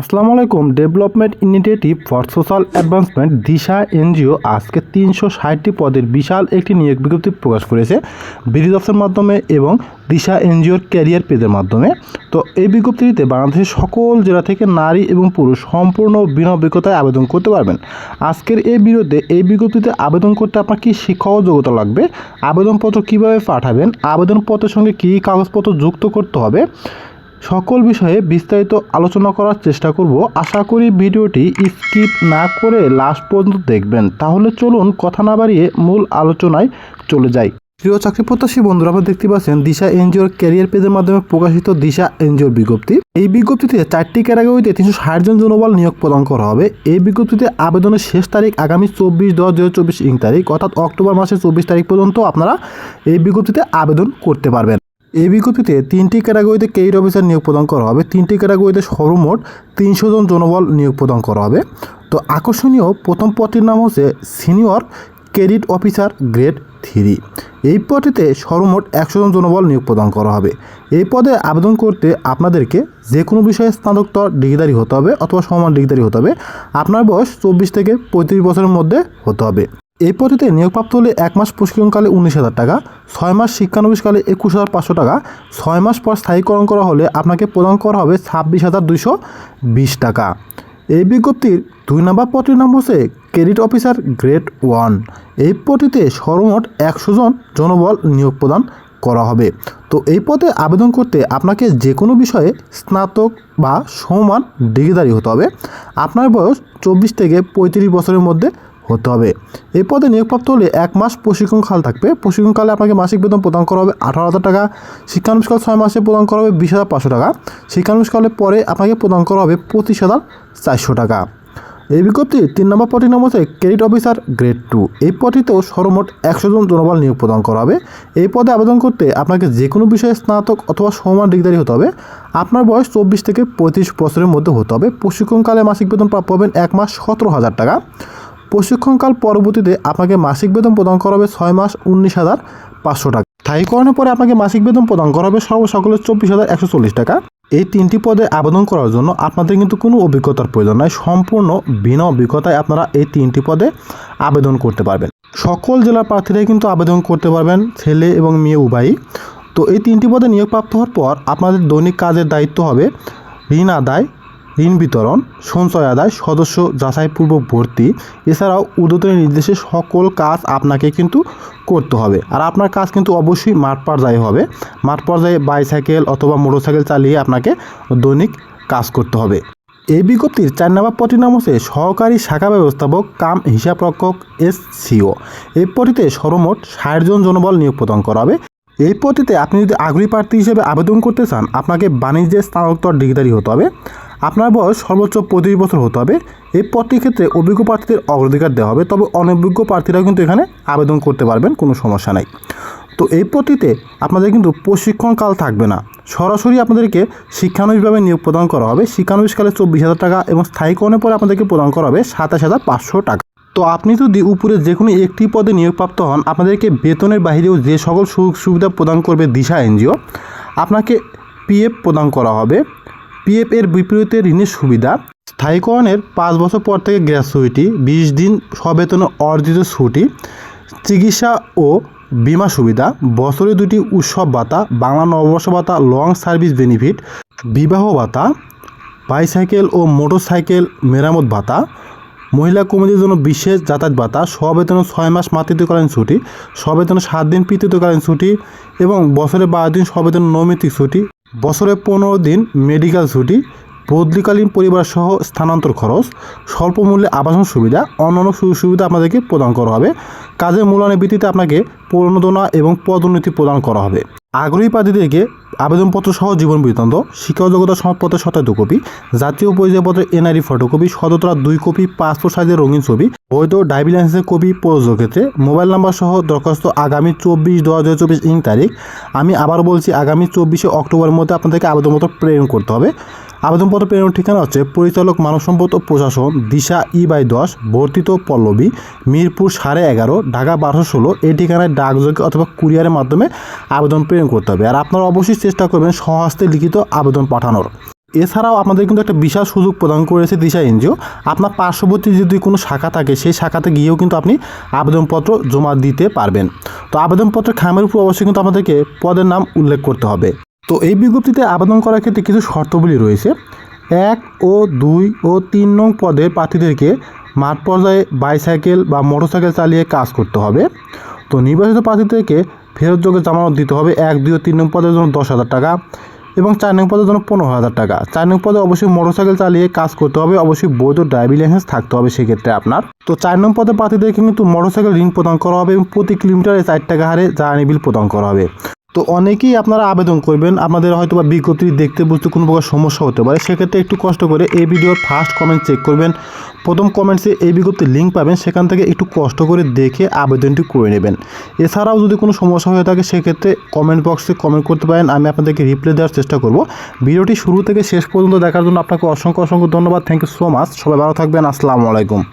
আসসালামু আলাইকুম। Development initiative for social advancement Disha NGO আজকে তিনশো ষাটটি পদের বিশাল একটি নিয়োগ বিজ্ঞপ্তি প্রকাশ করেছে বিডি দফতরের মাধ্যমে এবং দিশা এনজিওর ক্যারিয়ার পেজের মাধ্যমে। তো এই বিজ্ঞপ্তিটিতে বাংলাদেশের সকল জেলা থেকে নারী এবং পুরুষ সম্পূর্ণ বিনা অভিজ্ঞতায় আবেদন করতে পারবেন। আজকের এই বিরুদ্ধে এই বিজ্ঞপ্তিতে আবেদন করতে আপনার কী শিক্ষা ও যোগ্যতা লাগবে, আবেদনপত্র কীভাবে পাঠাবেন, আবেদনপত্রের সঙ্গে কী কাগজপত্র যুক্ত করতে হবে সকল বিষয়ে বিস্তারিত আলোচনা করার চেষ্টা করব। আশা করি ভিডিওটি স্কিপ না করে লাস্ট পর্যন্ত দেখবেন। তাহলে চলুন কথা না বাড়িয়ে মূল আলোচনায় চলে যাই। প্রিয় চাকরি প্রত্যাশী বন্ধুরা, আপনারা দেখতে পাচ্ছেন দিশা এনজিওর ক্যারিয়ার পেজের মাধ্যমে প্রকাশিত দিশা এনজিওর বিজ্ঞপ্তি। এই বিজ্ঞপ্তিতে চারটি ক্যাটাগরিতে তিনশো ষাট জন জনবল নিয়োগ প্রদান করা হবে। এই বিজ্ঞপ্তিতে আবেদনের শেষ তারিখ আগামী চব্বিশ দশ দু হাজার চব্বিশ ইং তারিখ, অর্থাৎ অক্টোবর মাসের চব্বিশ তারিখ পর্যন্ত আপনারা এই বিজ্ঞপ্তিতে আবেদন করতে পারবেন। এই বিজ্ঞপ্তিতে তিনটি ক্যাটাগরিতে কেইড অফিসার নিয়োগ প্রদান করা হবে। তিনটি ক্যাটাগরিতে সর্বমোট তিনশো জন জনবল নিয়োগ প্রদান করা হবে। তো আকর্ষণীয় প্রথম পদটির নাম হচ্ছে senior credit officer grade three. এই পদটিতে সর্বমোট একশো জন জনবল নিয়োগ প্রদান করা হবে। এই পদে আবেদন করতে আপনাদেরকে যে কোনো বিষয়ে স্নাতকোত্তর ডিগ্রিধারী হতে হবে অথবা সমান ডিগ্রিধারী হতে হবে। আপনার বয়স চব্বিশ থেকে পঁয়ত্রিশ বছরের মধ্যে হতে হবে। এই পদ্ধতিতে নিয়োগপ্রাপ্ত হলে এক মাস প্রশিক্ষণকালে উনিশ হাজার টাকা, ছয় মাস শিক্ষানবিশকালে একুশ হাজার পাঁচশো টাকা, ছয় মাস পর স্থায়ীকরণ করা হলে আপনাকে প্রদান করা হবে ছাব্বিশ হাজার দুইশো বিশ টাকা। এই বিজ্ঞপ্তির দুই নম্বর পদটির নাম হচ্ছে ক্রেডিট অফিসার গ্রেড ওয়ান। এই পদটিতে সর্বমোট একশো জন জনবল নিয়োগ প্রদান করা হবে। তো এই পদে আবেদন করতে আপনাকে যে কোনো বিষয়ে স্নাতক বা সমান ডিগ্রিধারী হতে হবে। আপনার বয়স চব্বিশ থেকে পঁয়ত্রিশ বছরের মধ্যে হতে হবে। এই পদে নিয়োগপ্রাপ্ত হলে এক মাস প্রশিক্ষণকাল থাকবে। প্রশিক্ষণকালে আপনাকে মাসিক বেতন প্রদান করা হবে আঠারো হাজার টাকা। শিক্ষানুষ্কাল ছয় মাসে প্রদান করা হবে বিশ হাজার পাঁচশো টাকা। শিক্ষানুষ্কালের পরে আপনাকে প্রদান করা হবে পঁচিশ হাজার চারশো টাকা। এই বিজ্ঞপ্তি তিন নম্বর পদটির নাম হচ্ছে ক্রেডিট অফিসার গ্রেড টু। এই পদটিতেও সর্বমোট একশো জন জনবল নিয়োগ প্রদান করা হবে। এই পদে আবেদন করতে আপনাকে যে কোনো বিষয়ে স্নাতক অথবা সমান ডিগ্রি হতে হবে। আপনার বয়স চব্বিশ থেকে পঁয়ত্রিশ বছরের মধ্যে হতে হবে। প্রশিক্ষণকালে মাসিক বেতন প্রাপ্য হবেন এক মাস সতেরো হাজার টাকা। প্রশিক্ষণকাল পরবর্তীতে আপনাকে মাসিক বেতন প্রদান করা হবে ছয় মাস উনিশ হাজার পাঁচশো টাকা। স্থায়ীকরণের পরে আপনাকে মাসিক বেতন প্রদান করা হবে সর্বসকলের চব্বিশ হাজার একশো চল্লিশ টাকা। এই তিনটি পদে আবেদন করার জন্য আপনাদের কিন্তু কোনো অভিজ্ঞতার প্রয়োজন নয় সম্পূর্ণ বিনা অভিজ্ঞতায় আপনারা এই তিনটি পদে আবেদন করতে পারবেন। সকল জেলার প্রার্থীরাই কিন্তু আবেদন করতে পারবেন, ছেলে এবং মেয়ে উভয়ই। তো এই তিনটি পদে নিয়োগপ্রাপ্ত হওয়ার পর আপনাদের দৈনিক কাজের দায়িত্ব হবে ঋণ আদায় ঋণ বিতরণ, সঞ্চয় আদায়, সদস্য যাচাইপূর্বক ভর্তি। এছাড়াও ঊর্ধ্বতন নির্দেশে সকল কাজ আপনাকে কিন্তু করতে হবে। আর আপনার কাজ কিন্তু অবশ্যই মাঠ পর্যায়ে হবে। মাঠ পর্যায়ে বাইসাইকেল অথবা মোটরসাইকেল চালিয়ে আপনাকে দৈনিক কাজ করতে হবে। এই বিজ্ঞপ্তির চার নম্বর পদটির নাম হচ্ছে সহকারী শাখা ব্যবস্থাপক, কাম হিসাবরক্ষক এস সিও এই পদটিতে সর্বমোট ষাট জন জনবল নিয়োগ প্রদান করা হবে। এই পদটিতে আপনি যদি আগ্রহী প্রার্থী হিসেবে আবেদন করতে চান, আপনাকে বাণিজ্যের স্নাতকোত্তর ডিগ্রিধারী হতে হবে। আপনার বয়স সর্বোচ্চ পঁয়ত্রিশ বছর হতে হবে। এই পদটির ক্ষেত্রে অভিজ্ঞ প্রার্থীদের অগ্রাধিকার দেওয়া হবে, তবে অনভিজ্ঞ প্রার্থীরাও কিন্তু এখানে আবেদন করতে পারবেন, কোনো সমস্যা নাই। তো এই পদটিতে আপনাদের কিন্তু প্রশিক্ষণকাল থাকবে না। সরাসরি আপনাদেরকে শিক্ষানবিশভাবে নিয়োগ প্রদান করা হবে। শিক্ষানবিশকালে চব্বিশ হাজার টাকা এবং স্থায়ীকরণের পরে আপনাদেরকে প্রদান করা হবে সাতাশ হাজার পাঁচশো টাকা। তো আপনি যদি উপরে যে কোনো একটি পদে নিয়োগপ্রাপ্ত হন, আপনাদেরকে বেতনের বাইরেও যে সকল সুযোগ সুবিধা প্রদান করবে দিশা এনজিও, আপনাকে পিএফ প্রদান করা হবে। পিএফ এর বিপরীতে ঋণের সুবিধা। স্থায়ীকরণের পাঁচ বছর পর থেকে গ্র্যাচুইটি বিশ দিন সবেতনে অর্জিত ছুটি, চিকিৎসা ও বিমা সুবিধা, বছরে দুটি উৎসব ভাতা, বাংলা নববর্ষ ভাতা লং সার্ভিস বেনিফিট বিবাহ ভাতা বাইসাইকেল ও মোটরসাইকেল মেরামত ভাতা, মহিলা কর্মীদের জন্য বিশেষ যাতায়াত ভাতা, সবেতন ছয় মাস মাতৃত্বকালীন ছুটি, সবেতন সাত দিন পিতৃত্বকালীন ছুটি এবং বছরে বারো দিন সবেতন নৈমিত্তিক ছুটি। বছরে পনেরো দিন মেডিকেল ছুটি, বদলিকালীন পরিবার সহ স্থানান্তর খরচ, স্বল্প মূল্যে আবাসন সুবিধা, অন্যান্য সুযোগ সুবিধা আপনাদেরকে প্রদান করা হবে। কাজের মূল্যায়নের ভিত্তিতে আপনাকে প্রণোদনা এবং পদোন্নতি প্রদান করা হবে। আগ্রহী প্রার্থীদেরকে আবেদনপত্র সহ জীবন বৃত্তান্ত, শিক্ষা যোগ্যতা সনদপত্রের সতেরো কপি, জাতীয় পরিচয়পত্রের এনআরই ফটোকপি সদতরা দুই কপি, পাসপোর্ট সাইজের রঙিন ছবি, বৈধ ড্রাইভিং লাইসেন্সের কপি প্রযোজ্য ক্ষেত্রে মোবাইল নাম্বার সহ দরখাস্ত আগামী চব্বিশ দু হাজার চব্বিশ ইং তারিখ। আমি আবার বলছি, আগামী চব্বিশে অক্টোবরের মধ্যে আপনাদেরকে আবেদনপত্র প্রেরণ করতে হবে। আবেদনপত্র প্রেরণ ঠিকানা হচ্ছে পরিচালক মানব সম্পদ ও প্রশাসন দিশা ই বাই দশ, বর্তিত পল্লবী, মিরপুর সাড়ে এগারো, ঢাকা বারোশো ষোলো। এই ঠিকানায় ডাকযোগে অথবা কুরিয়ারের মাধ্যমে আবেদন প্রেরণ করতে হবে। আর আপনারা অবশ্যই চেষ্টা করবেন স্বহস্তে লিখিত আবেদন পাঠানোর। এছাড়াও আপনাদের কিন্তু একটা বিশাল সুযোগ প্রদান করেছে দিশা এনজিও। আপনার পার্শ্ববর্তী যদি কোনো শাখা থাকে, সেই শাখাতে গিয়েও কিন্তু আপনি আবেদনপত্র জমা দিতে পারবেন। তো আবেদনপত্রের খামের উপর অবশ্যই কিন্তু আপনাদেরকে পদের নাম উল্লেখ করতে হবে। তো এই বিজ্ঞপ্তিতে আবেদন করার ক্ষেত্রে কিছু শর্তগুলি রয়েছে। এক ও দুই ও তিন নং পদের প্রার্থীদেরকে মাঠ পর্যায়ে বাইসাইকেল বা মোটরসাইকেল চালিয়ে কাজ করতে হবে। তো নির্বাচিত প্রার্থীদেরকে ফেরতযোগ্য জামানত দিতে হবে এক, দুই ও তিন নং পদের জন্য দশ হাজার টাকা এবং চার নং পদের জন্য পনেরো হাজার টাকা। চার নং পদে অবশ্যই মোটরসাইকেল চালিয়ে কাজ করতে হবে, অবশ্যই বৈধ ড্রাইভিং লাইসেন্স থাকতে হবে সেক্ষেত্রে আপনার। তো চার নং পদে প্রার্থীদেরকে কিন্তু মোটরসাইকেল ঋণ প্রদান করা হবে এবং প্রতি কিলোমিটারে চার টাকা হারে জ্বালানি বিল প্রদান করা হবে। তো অনেকেই আপনারা আবেদন করবেন, আপনাদের হয়তো বা বিজ্ঞপ্তি দেখতে বুঝতে কোনো প্রকার সমস্যা হতে পারে, সেক্ষেত্রে একটু কষ্ট করে এই ভিডিওর ফার্স্ট কমেন্ট চেক করবেন। প্রথম কমেন্টসে এই বিজ্ঞপ্তির লিঙ্ক পাবেন, সেখান থেকে একটু কষ্ট করে দেখে আবেদনটি করে নেবেন। এছাড়াও যদি কোনো সমস্যা হয়ে থাকে, সেক্ষেত্রে কমেন্ট বক্সে কমেন্ট করতে পারেন, আমি আপনাদেরকে রিপ্লাই দেওয়ার চেষ্টা করব। ভিডিওটি শুরু থেকে শেষ পর্যন্ত দেখার জন্য আপনাকে অসংখ্য অসংখ্য ধন্যবাদ থ্যাংক ইউ সো মাচ সবাই ভালো থাকবেন, আসসালামু আলাইকুম।